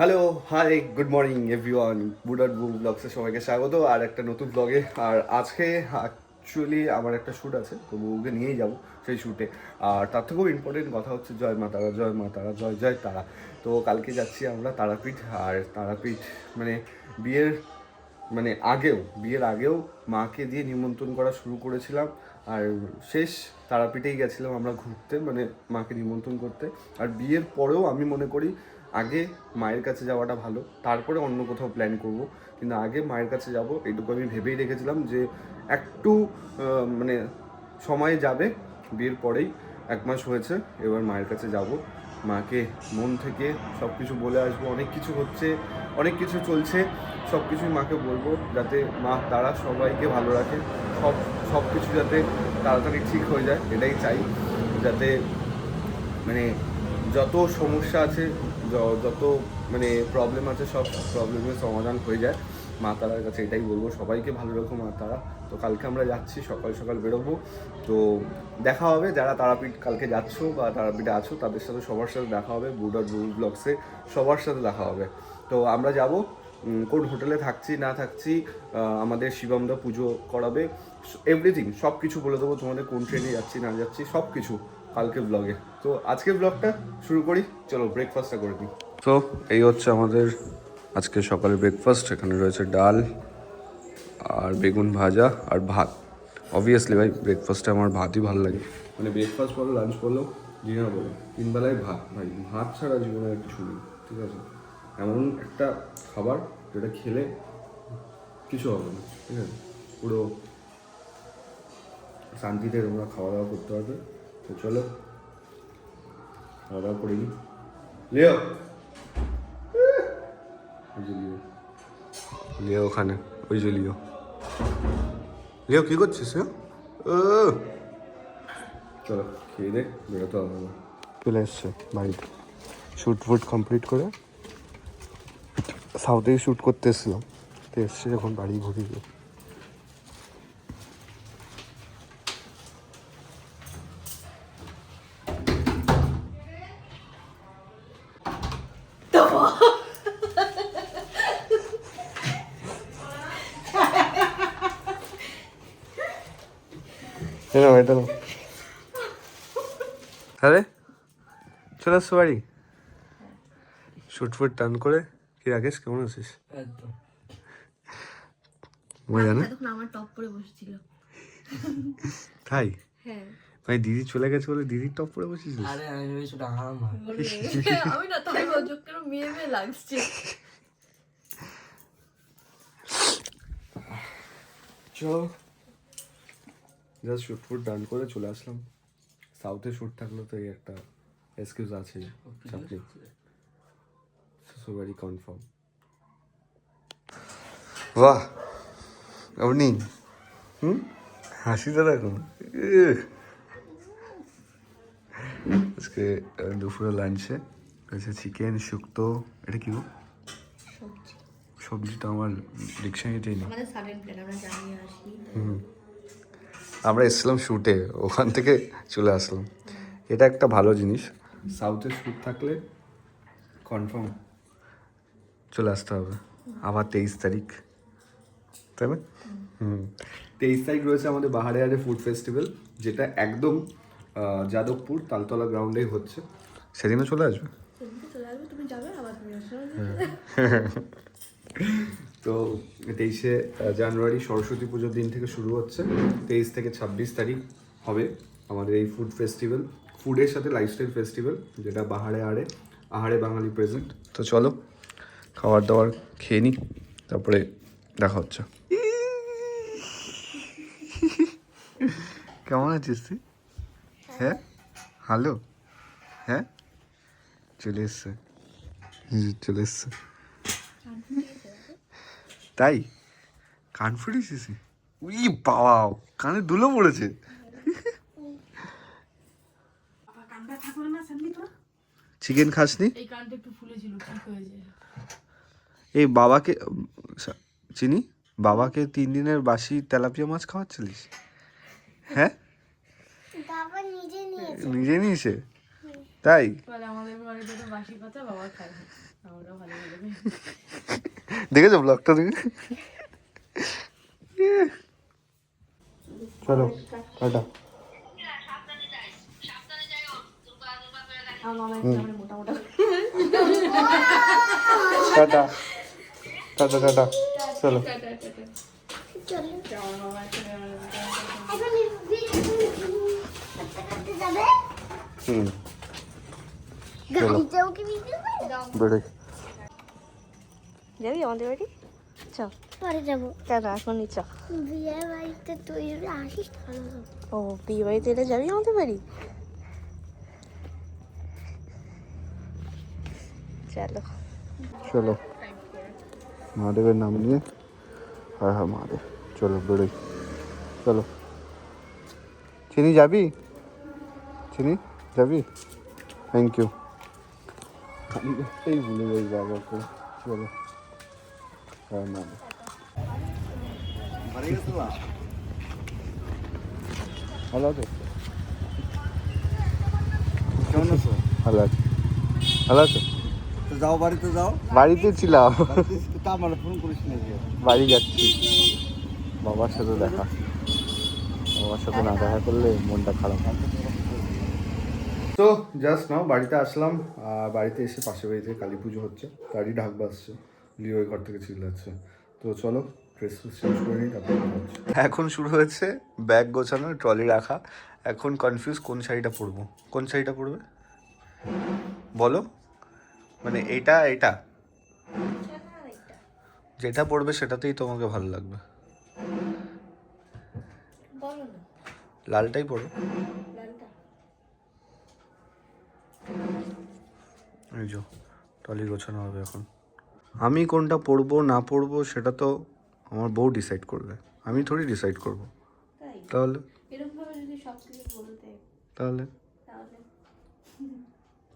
Hello hi good morning everyone bud at boom ব্লগসে সবাইকে স্বাগত। আর একটা নতুন ব্লগে আর আজকে অ্যাকচুয়ালি আমার একটা শ্যুট আছে, তো বউকে নিয়েই যাব সেই শ্যুটে আর তার থেকেও ইম্পর্টেন্ট কথা হচ্ছে, জয় মা তারা, জয় মা তারা, জয় জয় তারা। তো কালকে যাচ্ছি আমরা তারাপীঠ, আর তারাপীঠ মানে বিয়ের মানে আগেও, বিয়ের আগেও মাকে দিয়ে নিমন্ত্রণ করা শুরু করেছিলাম। আর শেষ তারাপীঠেই গেছিলাম আমরা ঘুরতে মানে মাকে নিমন্ত্রণ করতে। আর বিয়ের পরেও আমি মনে করি আগে মায়ের কাছে যাওয়াটা ভালো, তারপরে অন্য কোথাও প্ল্যান করব। কিন্তু আগে মায়ের কাছে যাব, এইটুকু আমি ভেবেই রেখেছিলাম যে একটু মানে সময় যাবে, বিয়ের পরেই এক মাস হয়েছে, এবার মায়ের কাছে যাব। মাকে মন থেকে সব কিছু বলে আসব, অনেক কিছু হচ্ছে, অনেক কিছু চলছে সব কিছুই মাকে বলব যাতে মা, তারা সবাইকে ভালো রাখে, সব সব কিছু যাতে তাড়াতাড়ি ঠিক হয়ে যায়, এটাই চাই। যাতে মানে যত সমস্যা আছে যত মানে প্রবলেম আছে সব প্রবলেমের সমাধান হয়ে যায়। মা তারার কাছে এটাই বলব, সবাইকে ভালো রাখো মা তারা। তো কালকে আমরা যাচ্ছি, সকাল সকাল বেরোবো। তো দেখা হবে, যারা তারাপীঠ কালকে যাচ্ছ বা তারাপীঠে আছো, তাদের সাথে সবার সাথে দেখা হবে বুডার বুল ব্লগসে সবার সাথে দেখা হবে। তো আমরা যাব কোন হোটেলে থাকছি, না থাকছি আমাদের শিবমদা পুজো করাবে। এভরিথিং সব কিছু বলে দেবো তোমাদের কোন ট্রেনে যাচ্ছি, না যাচ্ছি সব কিছু কালকে ব্লগে তো আজকে ব্লগটা শুরু করি। চলো ব্রেকফাস্টটা করে দিই তো এই হচ্ছে আমাদের আজকে সকালে ব্রেকফাস্ট এখানে রয়েছে ডাল আর বেগুন ভাজা আর ভাত। অবভিয়াসলি ভাই ব্রেকফাস্টে আমার ভাতই ভালো লাগে। মানে ব্রেকফাস্ট বলো লাঞ্চ বলো ডিনার বলো তিন বেলায় ভাত ভাই। ভাত ছাড়া জীবনে কিছু নেই ঠিক আছে? এমন একটা খাবার যেটা খেলে কিছু হবে না ঠিক আছে? পুরো শান্তিতে তোমরা খাওয়া দাওয়া করতে পারবে। তো চলো খাওয়া দাওয়া করে নিই লিও। লিও। ওখানে ওই যে লিও। লিও কি করছিস? ও। চলো খেয়ে দে বেরোতে হবে। চলে এসছে বাড়িতে। শ্যুট ফুট কমপ্লিট করে সাউথেই শ্যুট করতে এসেছিলাম। তো এসছে যখন বাড়ি ঘুরিয়ে। এটা এটা আরে চলে আসছো বাড়ি। শুট ফুট টান করে। কি রাকেশ কেমন আছিস? একদম। মজা না? আমার টপ পরে বসেছিল। তাই? হ্যাঁ। ভাই দিদি চলে গেছে বলে দিদির টপ পরে বসেছিস? আরে আমি ভেবেছি ওটা আমি না তাই বলছো কেন মেয়ে মেয়ে লাগছে? চলো। জাস্ট শুট ফুট ডান করে চলে আসলাম। সাউথে শুট থাকলে তো এই একটা এক্সকিউজ আছে চাকরি। শ্বশুরবাড়ি কনফার্ম বাহ আপনি হুম? হাসিতে রাখুন আজকে দুপুরে লাঞ্চে আছে চিকেন শুক্তো। এটা কি সবজি। সবজিটা আমার ডিকশনারিতেই নেই। প্ল্যান আমরা এসেছিলাম শ্যুটে ওখান থেকে চলে আসলাম। এটা একটা ভালো জিনিস। সাউথে শ্যুট থাকলে কনফার্ম চলে আসতে হবে। আবার তেইশ তারিখ। তাই না? হুম। তেইশ তারিখ রয়েছে আমাদের বাহারে আরে ফুড ফেস্টিভ্যাল যেটা একদম যাদবপুর তালতলা গ্রাউন্ডেই হচ্ছে। সেদিনও চলে আসবে? চলে আসবে তুমি যাবে আবার তুমি আসবে। তো তেইশে জানুয়ারি সরস্বতী পুজোর দিন থেকে শুরু হচ্ছে। তেইশ থেকে ছাব্বিশ তারিখ হবে আমাদের এই ফুড ফেস্টিভ্যাল ফুডের সাথে লাইফস্টাইল ফেস্টিভ্যাল যেটা বাহারে আড়ে আহারে বাঙালি প্রেজেন্ট তো চলো খাবার দাবার খেয়ে নিই তারপরে দেখা হচ্ছে। কেমন আছিস তুই? হ্যাঁ? হ্যালো? হ্যাঁ? চলে এসছে। চলে এসছে। তাই? কান ফুটেছিস উই বাবা কানে দুলো পড়েছে। চিকেন খাসনি? এই বাবাকে চিনি? বাবাকে তিন দিনের বাসি তেলাপিয়া মাছ খাওয়াচ্ছিলিস? হ্যাঁ? নিজে নিয়েছে। তাই? আমাদের বাড়িতে তো বাসি কথা বাবা খায়। আমরা ভালো দেখেছ ব্লগটা দেখে চলো টাটা আমার মামা একটু আমরা মোটা মোটা টাটা টাটা টাটা চলো টাটা টাটা চলো আমার মামা একটু এখন কাটতে কাটতে যাবে হুম গাড়িতেও কি ভিডিও বেড়ে যাবি আমাদের বাড়ি? চ। পরে যাব। কেন? এখনই চ। বিয়ে বাড়িতে তুই আসিস। ও বিয়ে বাড়িতে এলে যাবি আমাদের বাড়ি? চলো। চলো। মহাদেবের নাম নিয়ে হ্যাঁ হ্যাঁ মহাদেব চলো বেরোই। চলো। চিনি যাবি? চিনি যাবি? থ্যাংক ইউ এই ভুলে যাই বাবাকে। চলো। কেমন ভালো ভালো যাও বাড়িতে যাও বাড়িতে ছিলাম তা ফোন করিস নাকি বাড়ি বাবার সাথে দেখা বাবার সাথে না দেখা করলে মনটা খারাপ তো জাস্ট নাও বাড়িতে আসলাম বাড়িতে এসে পাশের বাড়িতে কালী পুজো হচ্ছে তারই ঢাক বাজছে লিও ঘর থেকে চিল্লাচ্ছে তো চলো ড্রেস চেঞ্জ করে নিই তারপর এখন শুরু হয়েছে ব্যাগ গোছানো ট্রলি রাখা। এখন কনফিউজ কোন শাড়িটা পরবো। কোন শাড়িটা পরবে? বলো। মানে এটা এটা? যেটা পড়বে সেটাতেই তোমাকে ভালো লাগবে। লালটাই পড়ো লালটা। এই যো টলি গোছানো হবে এখন। আমি কোনটা পড়ব না পড়ব সেটা তো আমার বউ ডিসাইড করবে। আমি থোড়ি ডিসাইড করব। তাহলে? এরকম ভাবে যদি সব কিছু বলতে তাহলে?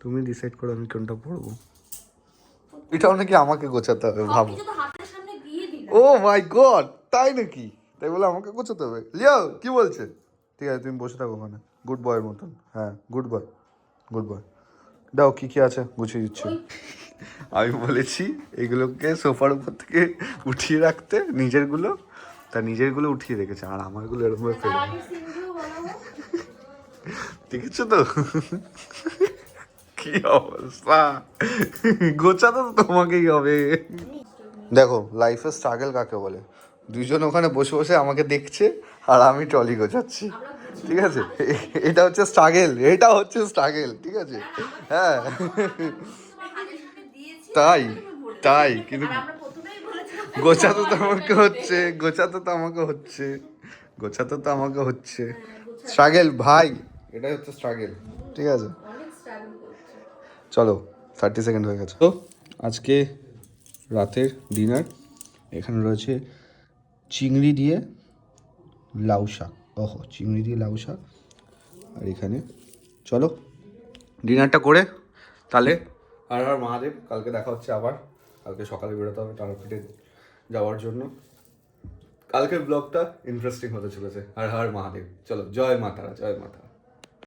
তুমি ডিসাইড করো আমি কোনটা পড়ব। এটাও নাকি আমাকে গোছাতে হবে ভাবো। কিছু তো হাতের সামনে দিয়ে দিলাম। ও মাই গড তাই নাকি? তাই বলে আমাকে গোছাতে হবে। লিয়াও কি বলছে? ঠিক আছে তুমি বসে থাকো ওখানে। গুড বয়ের মতন। হ্যাঁ গুড বয় গুড বয়। দাও কি কি আছে? গুছিয়ে দিচ্ছি। আমি বলেছি এগুলোকে সোফার উপর থেকে উঠিয়ে রাখতে নিজেরগুলো তা নিজেরগুলো উঠিয়ে রেখেছে আর আমারগুলো এরকম ফেলে সিনগুলো বলো দেখেছ তো? কি অবস্থা? গোছাতে তো তোমাকেই হবে। দেখো লাইফে স্ট্রাগল কাকে বলে? দুজন ওখানে বসে বসে আমাকে দেখছে আর আমি ট্রলি গোছাচ্ছি। ঠিক আছে? এটা হচ্ছে স্ট্রাগেল এটা হচ্ছে স্ট্রাগেল ঠিক আছে? হ্যাঁ। তাই তাই, কিন্তু গোছাতে তো আমাকে হচ্ছে, গোছাতে তো আমাকে হচ্ছে, গোছাতে তো আমাকে হচ্ছে। স্ট্রাগেল ভাই, এটাই হচ্ছে স্ট্রাগেল ঠিক আছে? চলো থার্টি সেকেন্ড হয়ে গেছে। তো আজকে রাতের ডিনার এখানে রয়েছে চিংড়ি দিয়ে লাউ শাক। ওহো, চিংড়ি দিয়ে লাউ শাক। আর এখানে, চলো, ডিনারটা করে তাহলে আর আর মহাদেব, কালকে দেখা হচ্ছে আবার। কালকে সকালে বেরোতে হবে, তারাপীঠে যাওয়ার জন্য। কালকের ব্লগটা ইন্টারেস্টিং হতে চলেছে। আর হার মহাদেব, চলো, জয় মাতারা জয় মাতারা